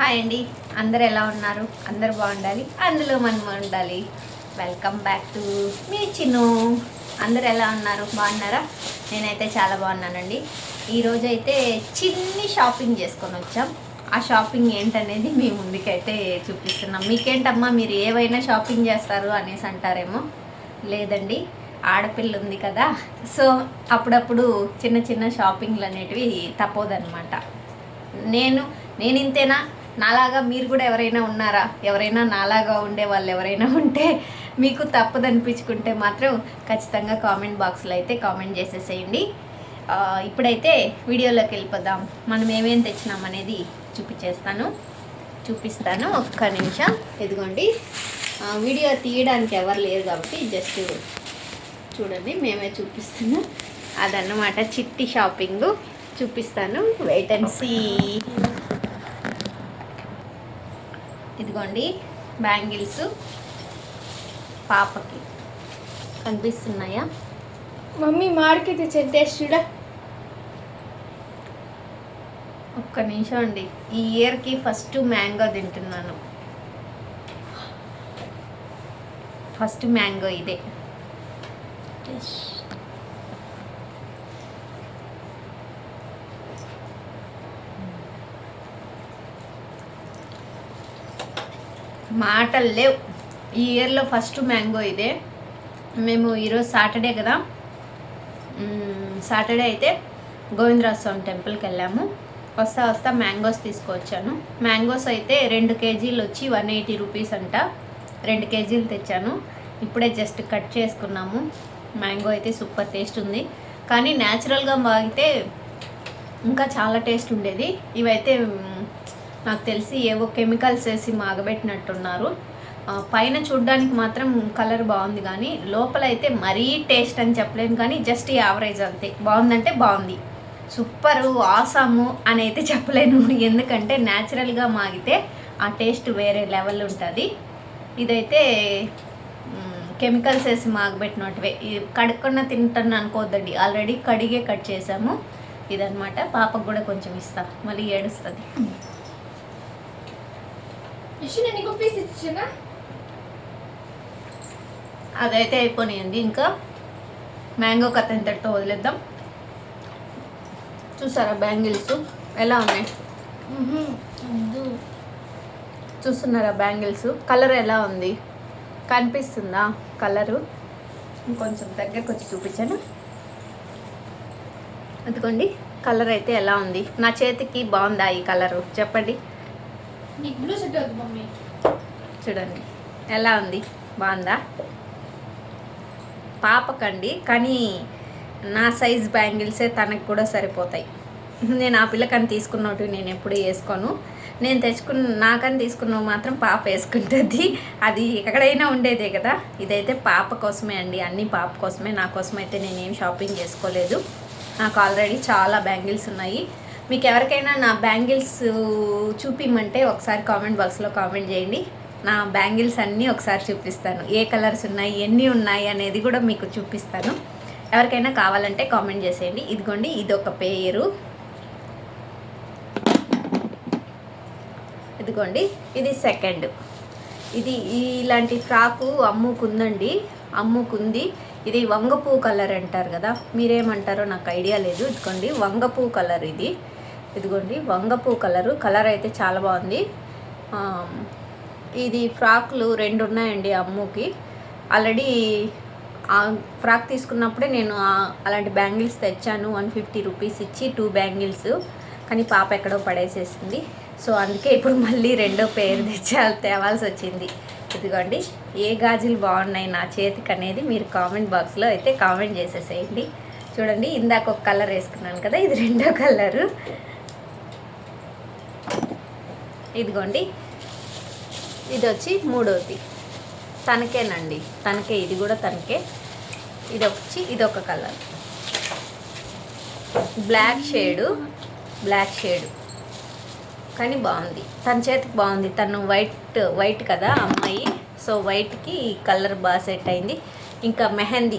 Hi అండి. అందరు ఎలా ఉన్నారు? అందరు బాగుండాలి. అందులో మనం ఉండాలి. వెల్కమ్ బ్యాక్ టు మీ చిన్ను. అందరు ఎలా ఉన్నారు? బాగున్నారా? నేనైతే చాలా బాగున్నానండి. ఈరోజు అయితే చిన్ని షాపింగ్ చేసుకొని వచ్చాం. ఆ షాపింగ్ ఏంటనేది మీ ముందుకైతే చూపిస్తున్నాం. మీకేంటమ్మా? మీరు ఏవైనా షాపింగ్ చేస్తారు అనేసి అంటారేమో? లేదండి. ఆడపిల్ల ఉంది కదా. సో అప్పుడప్పుడు చిన్న చిన్న షాపింగ్లు అనేటివి తప్పదనమాట నేను నేను ఇంతేనా నాలాగా మీరు కూడా ఎవరైనా ఉన్నారా? ఎవరైనా నాలాగా ఉండే వాళ్ళు ఎవరైనా ఉంటే మీకు తప్పదనిపించుకుంటే మాత్రం ఖచ్చితంగా కామెంట్ బాక్స్లో అయితే కామెంట్ చేసేసేయండి. ఇప్పుడైతే వీడియోలోకి వెళ్ళిపోదాం. మనం ఏమేమి తెచ్చినాం అనేది చూపించేస్తాను చూపిస్తాను. ఒక్క నిమిషం. ఇదిగోండి. వీడియో తీయడానికి ఎవరు లేరు కాబట్టి జస్ట్ చూడండి. మేమే చూపిస్తున్నాం అదన్నమాట చిట్టి షాపింగ్. చూపిస్తాను. Wait and see. ఇదిగోండి బ్యాంగిల్స్ పాపకి. కనిపిస్తున్నాయా? మమ్మీ మాడికి తెచ్చిన టేస్ట్ చూడ. ఒక్క నిమిషం అండి. ఈ ఇయర్కి ఫస్ట్ మ్యాంగో తింటున్నాను. ఫస్ట్ మ్యాంగో ఇదే. మాటలు లేవు. ఈ ఇయర్లో ఫస్ట్ మ్యాంగో ఇదే. మేము ఈరోజు సాటర్డే కదా. సాటర్డే అయితే గోవిందరాజ స్వామి టెంపుల్కి వెళ్ళాము. వస్తా వస్తా మ్యాంగోస్ తీసుకొచ్చాను మ్యాంగోస్ అయితే రెండు కేజీలు వచ్చి వన్ ఎయిటీ రూపీస్ అంట. రెండు కేజీలు తెచ్చాను. ఇప్పుడే జస్ట్ కట్ చేసుకున్నాము. మ్యాంగో అయితే సూపర్ టేస్ట్ ఉంది. కానీ న్యాచురల్గా బాగితే ఇంకా చాలా టేస్ట్ ఉండేది. ఇవైతే నాకు తెలిసి ఏవో కెమికల్స్ వేసి మాగబెట్టినట్టున్నారు. పైన చూడడానికి మాత్రం కలర్ బాగుంది కానీ లోపల అయితే మరీ టేస్ట్ అని చెప్పలేను కానీ జస్ట్ యావరేజ్ అంతే. బాగుందంటే బాగుంది. సూపరు ఆసాము అని అయితే చెప్పలేను. ఎందుకంటే న్యాచురల్గా మాగితే ఆ టేస్ట్ వేరే లెవెల్ ఉంటుంది. ఇదైతే కెమికల్స్ వేసి మాగబెట్టినట్టువే. ఇది కడుక్కున్న తింటాను అనుకోవద్దండి ఆల్రెడీ కడిగే కట్ చేసాము. ఇదనమాట పాపకు కూడా కొంచెం ఇస్తాం. మళ్ళీ ఏడుస్తుంది. ఇష్యూ నేను ఇంకో పీస్ ఇచ్చిన? అదైతే అయిపోయినాయండి ఇంకా. మ్యాంగో కథ ఇంతటితో వదిలేద్దాం. చూసారా బ్యాంగిల్స్? ఎలా ఉన్నాయి? చూస్తున్నారా బ్యాంగిల్స్? కలర్ ఎలా ఉంది? కనిపిస్తుందా కలరు? ఇంకొంచెం దగ్గరకు వచ్చి చూపించాను? అదిగోండి కలర్ అయితే ఎలా ఉంది? నా చేతికి బాగుందా ఈ కలరు? చెప్పండి నీకు బ్లూ సెట్ అవుతుంది మమ్మీ చూడండి. ఎలా ఉంది? బాగుందా? పాపకండి కానీ నా సైజ్ బ్యాంగిల్సే తనకు కూడా సరిపోతాయి. నేను ఆ పిల్లకని తీసుకున్నట్టు నేను ఎప్పుడు వేసుకోను. నేను తెచ్చుకున్న నాకని తీసుకున్నవి మాత్రం పాప వేసుకుంటుంది. అది ఎక్కడైనా ఉండేదే కదా. ఇదైతే పాప కోసమే అండి. అన్నీ పాప కోసమే. నా కోసం అయితే నేనేం షాపింగ్ చేసుకోలేదు. నాకు ఆల్రెడీ చాలా బ్యాంగిల్స్ ఉన్నాయి. మీకు ఎవరికైనా నా బ్యాంగిల్స్ చూపిమ్మంటే ఒకసారి కామెంట్ బాక్స్లో కామెంట్ చేయండి. నా బ్యాంగిల్స్ అన్నీ ఒకసారి చూపిస్తాను. ఏ కలర్స్ ఉన్నాయి ఎన్ని ఉన్నాయి అనేది కూడా మీకు చూపిస్తాను. ఎవరికైనా కావాలంటే కామెంట్ చేసేయండి. ఇదిగోండి ఇది ఒక పేరు. ఇదిగోండి ఇది సెకండ్. ఇది ఇలాంటి ఫ్రాకు అమ్ముకుందండి. అమ్ముకుంది. ఇది వంగపూ కలర్ అంటారు కదా మీరేమంటారో నాకు ఐడియా లేదు. ఇదిగోండి వంగపూ కలర్ ఇది. ఇదిగోండి వంగపూ కలరు. కలర్ అయితే చాలా బాగుంది. ఇది ఫ్రాక్లు రెండు ఉన్నాయండి అమ్ముకి. ఆల్రెడీ ఆ ఫ్రాక్ తీసుకున్నప్పుడే నేను అలాంటి బ్యాంగిల్స్ తెచ్చాను. వన్ ఫిఫ్టీ రూపీస్ ఇచ్చి టూ బ్యాంగిల్స్. కానీ పాప ఎక్కడో పడేసేసింది. సో అందుకే ఇప్పుడు మళ్ళీ రెండో పేరు తెచ్చా తేవాల్సి వచ్చింది. ఇదిగోండి ఏ గాజులు బాగున్నాయి నా చేతికి అనేది మీరు కామెంట్ బాక్స్లో అయితే కామెంట్ చేసేసేయండి. చూడండి ఇందాక ఒక కలర్ వేసుకున్నాను కదా ఇది రెండో కలరు. ఇదిగోండి. ఇది వచ్చి మూడోది. తనకేనండి. తనకే ఇది కూడా తనకే. ఇది వచ్చి ఇది ఒక colour. Black shade. Black shade. కానీ బాగుంది. తన చేతికి బాగుంది. తను వైట్ వైట్ కదా అమ్మాయి. సో వైట్కి కలర్ బాగా సెట్ అయింది. ఇంకా మెహందీ.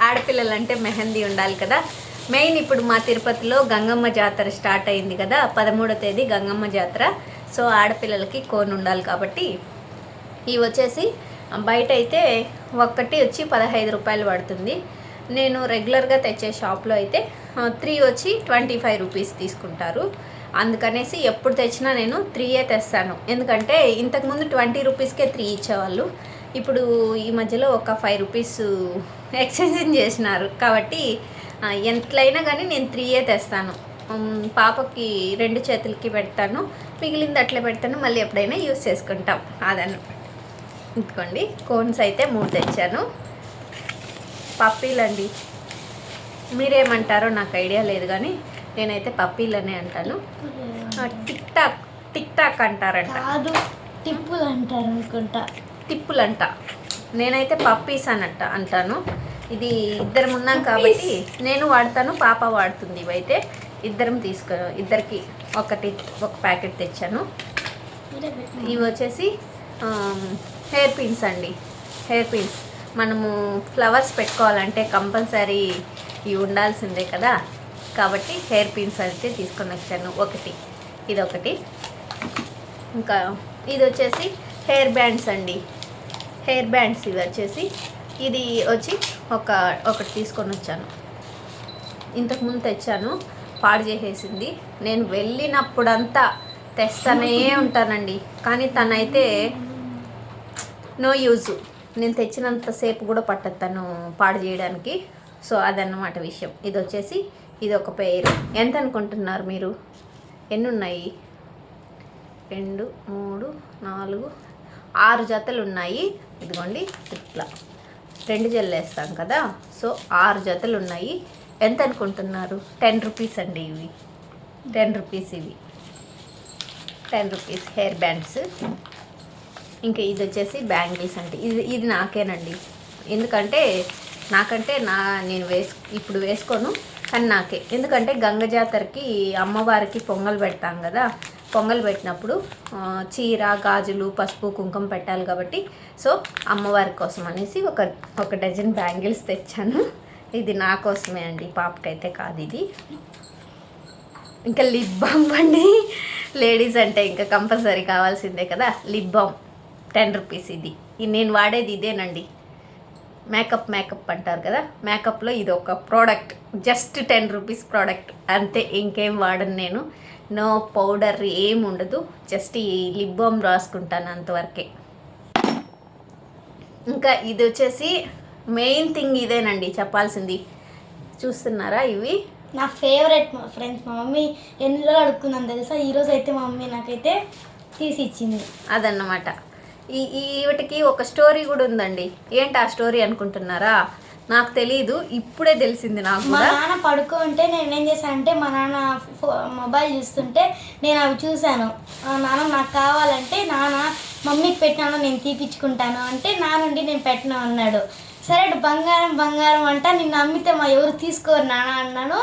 ఆడపిల్లలంటే మెహందీ ఉండాలి కదా. మెయిన్ ఇప్పుడు మా తిరుపతిలో గంగమ్మ జాతర స్టార్ట్ అయింది కదా. పదమూడో తేదీ గంగమ్మ జాతర. సో ఆడపిల్లలకి కోన్ ఉండాలి కాబట్టి ఇవి వచ్చేసి బయట అయితే ఒక్కటి వచ్చి పదహైదు రూపాయలు పడుతుంది. నేను రెగ్యులర్గా తెచ్చే షాప్లో అయితే త్రీ వచ్చి ట్వంటీ ఫైవ్ రూపీస్ తీసుకుంటారు. అందుకనేసి ఎప్పుడు తెచ్చినా నేను త్రీయే తెస్తాను. ఎందుకంటే ఇంతకుముందు ట్వంటీ రూపీస్కే త్రీ ఇచ్చేవాళ్ళు. ఇప్పుడు ఈ మధ్యలో ఒక ఫైవ్ రూపీస్ ఎక్స్చేంజ్ చేసినారు. కాబట్టి ఎంతైనా ఎంతలైనా కానీ నేను త్రీయే తెస్తాను. పాపకి రెండు చేతులకి పెడతాను మిగిలింది అట్లే పెడతాను మళ్ళీ ఎప్పుడైనా యూస్ చేసుకుంటాం. అదను ఇదిగోండి కోన్స్ అయితే మూడు తెచ్చాను. పప్పీలండి. మీరేమంటారో నాకు ఐడియా లేదు కానీ నేనైతే పప్పీలనే అంటాను. టిక్ టాక్ టిక్ టాక్ అంటారంట. కాదు టిప్పులు అంటారు అనుకుంటా. తిప్పులంట నేనైతే పప్పీస్ అనంట అంటాను. ఇది ఇద్దరం ఉన్నాం కాబట్టి నేను వాడతాను పాప వాడుతుంది ఇవైతే. ఇద్దరం తీసుకో ఇద్దరికి ఒకటి ఒక ప్యాకెట్ తెచ్చాను. ఇవి వచ్చేసి హెయిర్ పిన్స్ అండి. Hair pins. మనము ఫ్లవర్స్ పెట్టుకోవాలంటే కంపల్సరీ ఇవి ఉండాల్సిందే కదా. కాబట్టి హెయిర్ పిన్స్ అయితే తీసుకొని వచ్చాను. ఒకటి ఇది ఒకటి ఇంకా ఇది వచ్చేసి హెయిర్ బ్యాండ్స్ అండి. హెయిర్ బ్యాండ్స్ ఇవి వచ్చేసి ఇది వచ్చి ఒక ఒకటి తీసుకొని వచ్చాను. ఇంతకుముందు తెచ్చాను. పాడు చేసేసింది. నేను వెళ్ళినప్పుడంతా తెస్తానే ఉంటానండి. కానీ తనైతే నో యూజ్. నేను తెచ్చినంతసేపు కూడా పట్టదు తను పాడు చేయడానికి. సో అదన్నమాట విషయం. ఇది వచ్చేసి ఇది ఒక పేరు. ఎంత అనుకుంటున్నారు మీరు? ఎన్ని ఉన్నాయి రెండు మూడు నాలుగు ఆరు జతలు ఉన్నాయి ఇదిగోండి ఇట్లా. రెండు జల్లు వేస్తాం కదా. సో ఆరు జతలు ఉన్నాయి ఎంత అనుకుంటున్నారు? టెన్ రూపీస్ అండి ఇవి. టెన్ రూపీస్ ఇవి. టెన్ రూపీస్ హెయిర్ బ్యాండ్స్ ఇంకా ఇది వచ్చేసి బ్యాంగిల్స్ అంటే ఇది ఇది నాకేనండి. ఎందుకంటే నాకంటే నా నేను వేసు ఇప్పుడు వేసుకోను కానీ నాకే. ఎందుకంటే గంగ జాతరకి అమ్మవారికి పొంగల్ పెడతాం కదా. పొంగల్ పెట్టినప్పుడు చీర గాజులు పసుపు కుంకుమ పెట్టాలి కాబట్టి సో అమ్మవారి కోసం అనేసి ఒక ఒక డజన్ బ్యాంగిల్స్ తెచ్చాను. ఇది నా కోసమే అండి పాపకైతే కాదు ఇది. ఇంకా లిప్ బామ్ అండి. లేడీస్ అంటే ఇంకా కంపల్సరీ కావాల్సిందే కదా లిప్ బామ్. టెన్ రూపీస్ ఇది. నేను వాడేది ఇదేనండి. మేకప్ మేకప్ అంటారు కదా మేకప్లో ఇది ఒక product just ten rupees product. అంతే ఇంకేం వాడను నేను. నో పౌడర్ ఏం ఉండదు జస్ట్ ఈ లిప్ బామ్ రాసుకుంటాను అంతవరకే. ఇంకా ఇది వచ్చేసి మెయిన్ థింగ్ ఇదేనండి చెప్పాల్సింది. చూస్తున్నారా ఇవి? నా ఫేవరెట్ మా ఫ్రెండ్స్ మా మమ్మీ ఎన్ని రోజులు అడుక్కున్నాను తెలుసా? ఈ రోజు అయితే మా మమ్మీ నాకైతే తీసి ఇచ్చింది. అదన్నమాట. ఈ ఈ వీటికి ఒక స్టోరీ కూడా ఉందండి. ఏంటి ఆ స్టోరీ అనుకుంటున్నారా? నాకు తెలియదు ఇప్పుడే తెలిసింది నాకు మా నాన్న పడుకో ఉంటే నేను ఏం చేశానంటే మా నాన్న ఫో- మొబైల్ చూస్తుంటే నేను అవి చూశాను. నాన్న నాకు కావాలంటే నాన్న మమ్మీకి పెట్టినాను నేను తీపిచ్చుకుంటాను. అంటే నా నుండి నేను పెట్టను అన్నాడు. సరే బంగారం బంగారం అంట నిన్ను అమ్మితే మా ఎవరు తీసుకోరు నాన్న అన్నాను.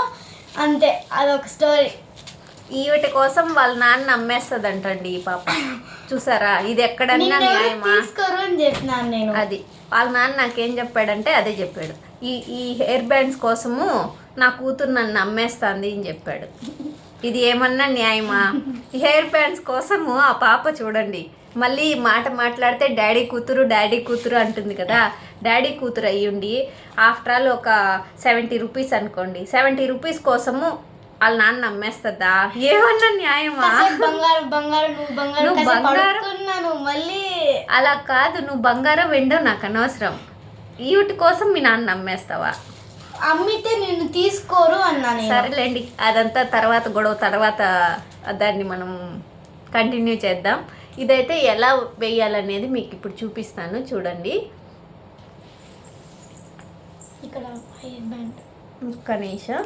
అంతే అదొక స్టోరీ ఈవిటి కోసం వాళ్ళ నాన్న అమ్మేస్తుందంటండి ఈ పాప. చూసారా? ఇది ఎక్కడన్నా న్యాయమా? తీసుకోరు అని చెప్పినాను నేను. అది. వాళ్ళ నాన్న నాకేం చెప్పాడంటే అదే చెప్పాడు. ఈ ఈ హెయిర్ బ్యాండ్స్ కోసము నా కూతురు నన్ను అమ్మేస్తుంది అని చెప్పాడు. ఇది ఏమన్నా న్యాయమా? హెయిర్ బ్యాండ్స్ కోసము ఆ పాప చూడండి. మళ్ళీ మాట మాట్లాడితే డాడీ కూతురు డాడీ కూతురు అంటుంది కదా. డాడీ కూతురు అయ్యుండి ఆఫ్టర్ ఆల్ ఒక సెవెంటీ రూపీస్ అనుకోండి. సెవెంటీ రూపీస్ కోసము వాళ్ళ నాన్న అమ్మేస్తుందా ఏమన్నా న్యాయమా? కాసేపు బంగారం బంగారం నువ్వు బంగారం మళ్ళీ అలా కాదు నువ్వు బంగారం వెండో నాకు అనవసరం. ఈవిటి కోసం మీ నాన్న అమ్మేస్తావా అమ్మితే నిన్ను తీసుకోరు అన్నా నేను. సరేలేండి అదంతా తర్వాత గొడవ తర్వాత దాన్ని మనం కంటిన్యూ చేద్దాం. ఇదైతే ఎలా వేయాలనేది మీకు ఇప్పుడు చూపిస్తాను చూడండి. ఇక్కడ హెయిర్ బ్యాండ్ ఒక్క నిమిషం.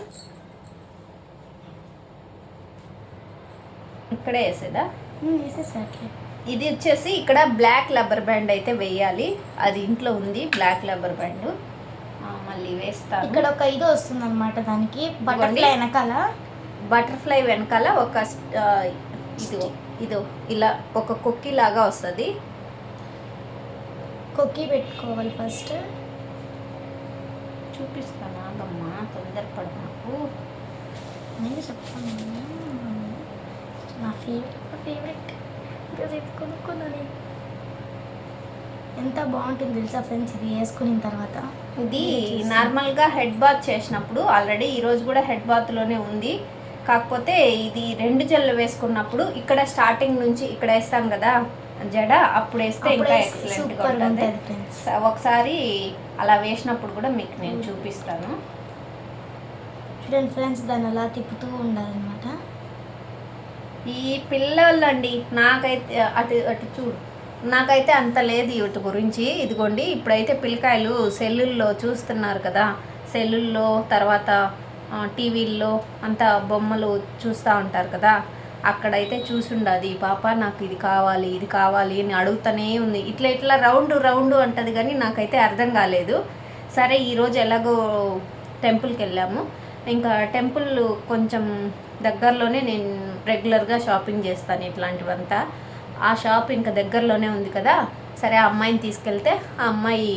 ఇక్కడే వేసేదా? ఇది వచ్చేసి ఇక్కడ బ్లాక్ రబ్బర్ బ్యాండ్ అయితే వేయాలి. అది ఇంట్లో ఉంది బ్లాక్ రబ్బర్ బ్యాండ్. మళ్ళీ వేస్తాను. ఇక్కడ ఒక ఇది వస్తుంది అనమాట దానికి బటర్ఫ్లై వెనకాల. బటర్ఫ్లై వెనకాల ఒక ఇదో ఇదో ఇలా ఒక కుక్కీ లాగా వస్తుంది. కొక్కి పెట్టుకోవాలి ఫస్ట్. చూపిస్తాను? ఆగమ్మా తొందరపడి నాకు. నేను చెప్తాను. నా ఫేవరెట్ ఫేవరెట్ కదా ఇది కొనుక్కున్నా నేను. ఎంత బాగుంటుంది తెలుసా ఫ్రెండ్స్? ఇది వేసుకున్న తర్వాత. ఇది నార్మల్గా హెడ్ బాత్ చేసినప్పుడు ఆల్రెడీ ఈరోజు కూడా హెడ్ బాత్లోనే ఉంది. కాకపోతే ఇది రెండు జల్లు వేసుకున్నప్పుడు ఇక్కడ స్టార్టింగ్ నుంచి ఇక్కడ వేస్తాం కదా జడ అప్పుడు వేస్తే ఇంకా ఎక్సలెంట్గా ఉంటుంది. ఒకసారి అలా వేసినప్పుడు కూడా మీకు నేను చూపిస్తాను. చూడండి ఫ్రెండ్స్ దాన్ని అలా తిప్పుతూ ఉండాలన్నమాట. ఈ పిల్లలండి నాకైతే అటు అటు చూడు. నాకైతే అంత లేదు వీటి గురించి. ఇదిగోండి ఇప్పుడైతే పిల్లకాయలు సెల్లుల్లో చూస్తున్నారు కదా. సెల్లుల్లో తర్వాత టీవీల్లో అంత బొమ్మలు చూస్తూ ఉంటారు కదా అక్కడైతే చూసుండదు ఈ పాప నాకు ఇది కావాలి ఇది కావాలి అని అడుగుతూనే ఉంది. ఇట్లా ఇట్లా రౌండ్ రౌండ్ అంటది కానీ నాకైతే అర్థం కాలేదు. సరే ఈరోజు ఎలాగో టెంపుల్కి వెళ్ళాము. ఇంకా టెంపుల్ కొంచెం దగ్గరలోనే నేను రెగ్యులర్గా షాపింగ్ చేస్తాను ఇట్లాంటివంతా. ఆ షాప్ ఇంకా దగ్గరలోనే ఉంది కదా సరే ఆ అమ్మాయిని తీసుకెళ్తే ఆ అమ్మాయి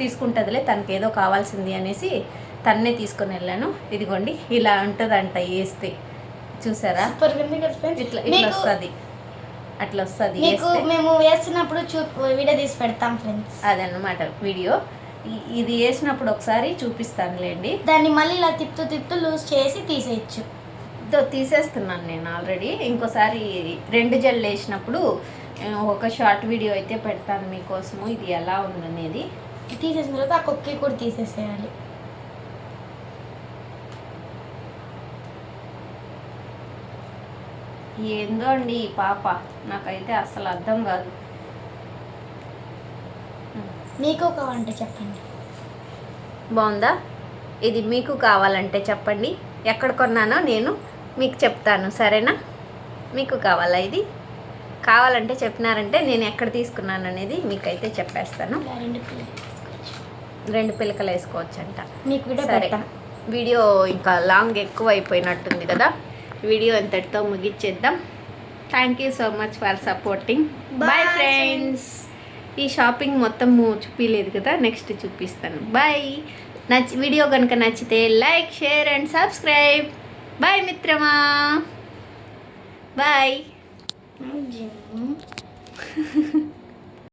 తీసుకుంటుందిలే తనకి ఏదో కావాల్సింది అనేసి తన్నే తీసుకొని వెళ్ళాను. ఇదిగోండి ఇలా ఉంటుందంట వేస్తే చూసారా? ఇట్లా ఇట్లా వస్తుంది. అట్లా వస్తుంది మేము వేస్తున్నప్పుడు చూ వీడియో తీసి పెడతాం ఫ్రెండ్స్ అదన్నమాట వీడియో. ఇది వేసినప్పుడు ఒకసారి చూపిస్తానులేండి. దాన్ని మళ్ళీ ఇలా తిప్పుతూ తిప్పుతూ లూజ్ చేసి తీసేయచ్చు. తీసేస్తున్నాను నేను ఆల్రెడీ. ఇంకోసారి రెండు జెల్ వేసినప్పుడు ఒక షార్ట్ వీడియో అయితే పెడతాను మీకోసము. ఇది ఎలా ఉందనేది. తీసేసిన తర్వాత ఆ కుక్కీ కూడా తీసేసేయాలి. ఏందో అండి ఈ పాప. నాకైతే అసలు అర్థం కాదు. మీకు కావాలంటే చెప్పండి. బాగుందా? ఇది మీకు కావాలంటే చెప్పండి. ఎక్కడ కొన్నానో నేను మీకు చెప్తాను. సరేనా? మీకు కావాలా ఇది? కావాలంటే చెప్పినారంటే నేను ఎక్కడ తీసుకున్నాను అనేది మీకైతే చెప్పేస్తాను. రెండు పిలకలు మీకు వీడియో సరే. పెడతాం వీడియో ఇంకా లాంగ్ ఎక్కువ అయిపోయినట్టుంది కదా? వీడియో ఇంతటితో ముగిచ్చేద్దాం. Thank you so much for supporting bye friends ఈ షాపింగ్ మొత్తం చూపించలేదు కదా నెక్స్ట్ చూపిస్తాను. బాయ్ నచ్చి వీడియో కనుక నచ్చితే like share and subscribe bye మిత్రమా. బాయ్